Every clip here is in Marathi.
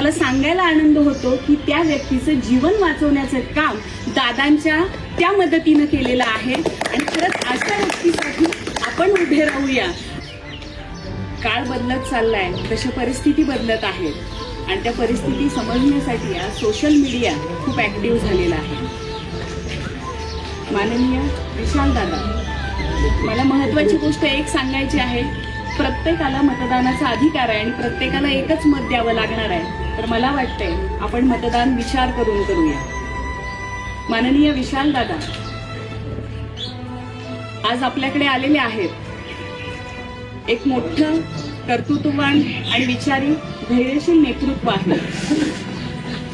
मला सांगायला आनंद होतो की त्या व्यक्तीचं जीवन वाचवण्याचं काम दादांच्या त्या मदतीनं केलेलं आहे. आणि खरंच अशा व्यक्तीसाठी आपण उभे राहूया. काळ बदलत चाललाय तशा परिस्थिती बदलत आहे. आणि त्या परिस्थिती समजण्यासाठी आज सोशल मीडिया खूप ऍक्टिव्ह झालेला आहे. माननीय विशाल दादा मला महत्वाची गोष्ट एक सांगायची आहे. प्रत्येकाला मतदानाचा अधिकार आहे आणि प्रत्येकाला एकच मत द्यावं लागणार आहे. तर मला वाटतंय आपण मतदान विचार करून करूया. माननीय विशाल दादा आज आपल्याकडे आलेले आहेत. एक मोठं कर्तृत्ववान आणि विचारी धैर्यशील नेतृत्व आहे.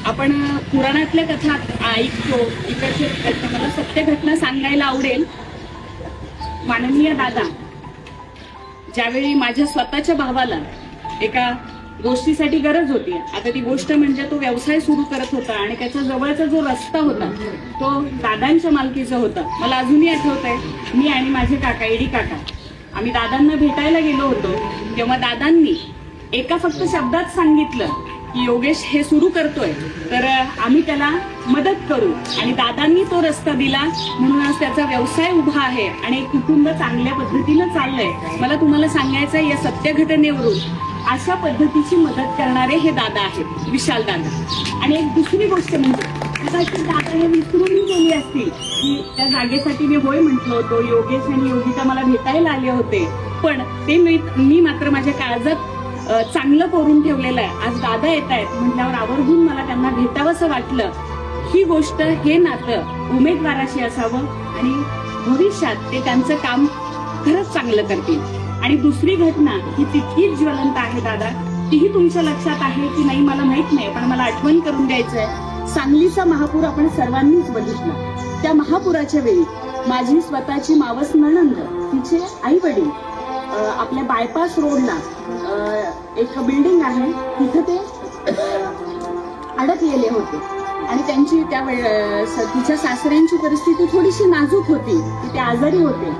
आपण पुराणातल्या कथा ऐकतो इकडचे मला सत्य घटना सांगायला आवडेल. माननीय दादा ज्यावेळी माझ्या स्वतःच्या भावाला एका गोष्टीसाठी गरज होती आता ती गोष्ट म्हणजे तो व्यवसाय सुरू करत होता आणि त्याच्या जवळचा जो रस्ता होता तो दादांच्या मालकीचा होता. मला अजूनही आठवत आहे मी आणि माझे काका एडी काका आम्ही दादांना भेटायला गेलो होतो. तेव्हा दादांनी एका फक्त शब्दात सांगितलं की योगेश हे सुरू करतोय. तर आम्ही त्याला मदत करू. आणि दादांनी तो रस्ता दिला. म्हणून आज त्याचा व्यवसाय उभा आहे आणि एक कुटुंब चांगल्या पद्धतीनं चाललंय. मला तुम्हाला सांगायचं आहे, या सत्य घटनेवरून अशा पद्धतीची मदत करणारे हे दादा आहेत विशाल दादा. आणि एक दुसरी गोष्ट म्हणजे कदाचित दादा हे विसरून गेली असतील की त्या जागेसाठी मी होय म्हटलं होतो. योगेश आणि योगिता मला भेटायला आले होते. पण ते मी मी मात्र माझ्या काळजात चांगलं करून ठेवलेलं आहे. आज दादा येत आहेत. म्हटल्यावर आवर्जून मला त्यांना भेटावंसं वाटलं. ही गोष्ट हे नातं उमेदवाराशी असावं आणि भविष्यात ते त्यांचं काम खरंच चांगलं करतील. आणि दुसरी घटना ही तितकीच ज्वलंत आहे दादा. तीही तुमच्या लक्षात आहे की नाही मला माहीत नाही पण मला आठवण करून द्यायचं आहे सांगलीचा महापूर आपण सर्वांनीच बघितला. त्या महापुराच्या वेळी माझी स्वतःची मावस नणंद तिचे आई वडील आपल्या बायपास रोडला एक बिल्डिंग आहे तिथं ते अडकलेले होते. आणि त्यांची त्या तिच्या सासऱ्यांची परिस्थिती थोडीशी नाजूक होती ते आजारी होते.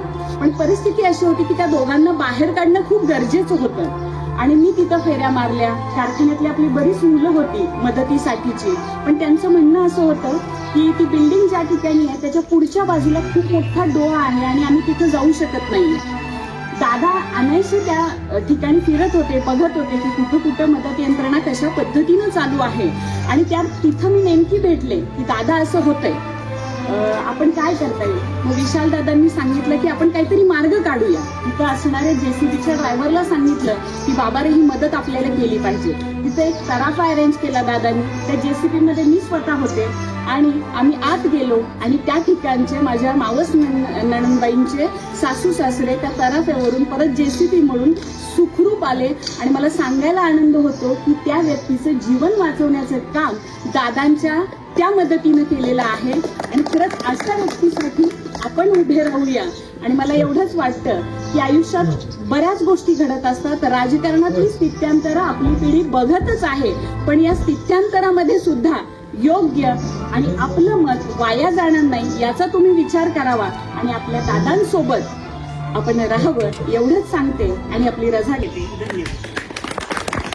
पण परिस्थिती अशी होती की त्या दोघांना बाहेर काढणं खूप गरजेचं होतं. आणि मी तिथं फेऱ्या मारल्या. कारखान्यातली आपली बरीच मुलं होती मदतीसाठीची. पण त्यांचं म्हणणं असं होतं की ती बिल्डिंग ज्या ठिकाणी आहे त्याच्या पुढच्या बाजूला खूप मोठा डोळा आहे आणि आम्ही तिथं जाऊ शकत नाही दादा अनायसे त्या ठिकाणी फिरत होते बघत होते की कुठं कुठं मदत यंत्रणा कशा पद्धतीनं चालू आहे. आणि त्या तिथं मी नेमकी भेटले की दादा असं होतंय. आपण काय करता येईल? मग विशाल दादांनी सांगितलं की आपण काहीतरी मार्ग काढूया. तिथं असणाऱ्या जेसीबीच्या ड्रायव्हरला सांगितलं की बाबा रे ही मदत आपल्याला केली पाहिजे. तिथं एक तराफा अरेंज केला दादांनी. त्या जेसीबी मध्ये मी स्वतः होते आणि आम्ही आत गेलो आणि त्या ठिकाणचे माझ्या मावस नणंदबाईंचे सासू सासरे त्या तराफ्यावरून परत जेसीबी म्हणून सुखरूप आले आणि मला सांगायला आनंद होतो की त्या व्यक्तीचं जीवन वाचवण्याचं काम दादांच्या त्या मदतीनं केलेलं आहे. आणि खरंच अशा व्यक्तीसाठी आपण उभे राहूया. आणि मला एवढंच वाटतं की आयुष्यात बऱ्याच गोष्टी घडत असतात. राजकारणातली स्थित्यांतर आपली पिढी बघतच आहे. पण या स्थित्यांतरामध्ये सुद्धा योग्य आणि आपलं मत वाया जाणार नाही याचा तुम्ही विचार करावा. आणि आपल्या दादांसोबत आपण राहावं एवढंच सांगते आणि आपली रजा घेते. धन्यवाद.